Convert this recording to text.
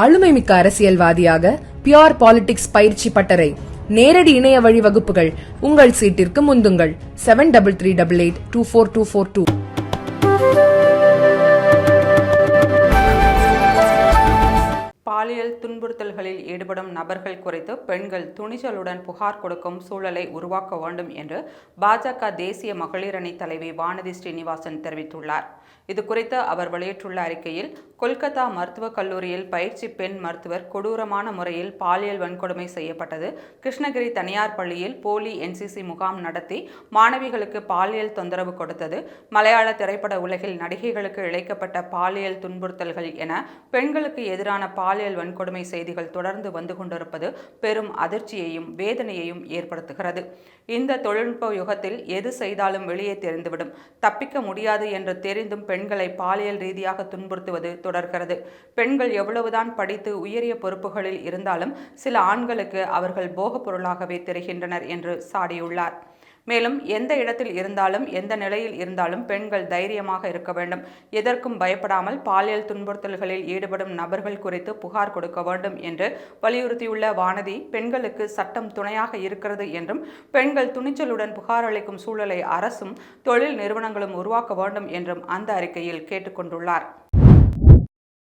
ஆளுமைமிக்க அரசியல்வாதியாக pure politics பயிற்சி பட்டறை நேரடி இணைய வழி வகுப்புகள் உங்கள் சீட்டிற்கு முந்துங்கள். Seven double three double eight two four two four two பாலியல் துன்புறுத்தல்களில் ஈடுபடும் நபர்கள் குறித்து பெண்கள் துணிச்சலுடன் புகார் கொடுக்கும் சூழலை உருவாக்க வேண்டும் என்று பாஜக தேசிய மகளிர் அணி தலைவி வானதி ஸ்ரீனிவாசன் தெரிவித்துள்ளார். இது குறித்து அவர் வெளியிட்டுள்ள அறிக்கையில் கொல்கத்தா மருத்துவக் கல்லூரியில் பயிற்சி பெண் மருத்துவர் கொடூரமான முறையில் பாலியல் வன்கொடுமை செய்யப்பட்டது. கிருஷ்ணகிரி தனியார் பள்ளியில் போலி என்சிசி முகாம் நடத்தி மாணவிகளுக்கு பாலியல் தொந்தரவு கொடுத்தது. மலையாள திரைப்பட உலகில் நடிகைகளுக்கு இழைக்கப்பட்ட பாலியல் துன்புறுத்தல்கள் என பெண்களுக்கு எதிரான பாலியல் வன்கொடுமை செய்திகள் தொடர்ந்து வந்து கொண்டிருப்பது பெரும் அதிர்ச்சியையும் வேதனையையும் ஏற்படுத்துகிறது. இந்த தொழில்நுட்ப யுகத்தில் எது செய்தாலும் வெளியே தெரிந்துவிடும். தப்பிக்க முடியாது என்று தெரிந்தும் பெண்களை பாலியல் ரீதியாக துன்புறுத்துவது தொடர்கிறது. பெண்கள் எவ்வளவுதான் படித்து உயரிய பொறுப்புகளில் இருந்தாலும் சில ஆண்களுக்கு அவர்கள் போகப் பொருளாகவே தெரிகின்றனர் என்று சாடியுள்ளார். மேலும் எந்த இடத்தில் இருந்தாலும் எந்த நிலையில் இருந்தாலும் பெண்கள் தைரியமாக இருக்க வேண்டும். எதற்கும் பயப்படாமல் பாலியல் துன்புறுத்தல்களில் ஈடுபடும் நபர்கள் குறித்து புகார் கொடுக்க வேண்டும் என்று வலியுறுத்தியுள்ள வானதி பெண்களுக்கு சட்டம் துணையாக இருக்கிறது என்றும் பெண்கள் துணிச்சலுடன் புகார் அளிக்கும் சூழலை அரசும் தொழில் நிறுவனங்களும் உருவாக்க வேண்டும் என்றும் அந்த அறிக்கையில் கேட்டுக்கொண்டுள்ளார்.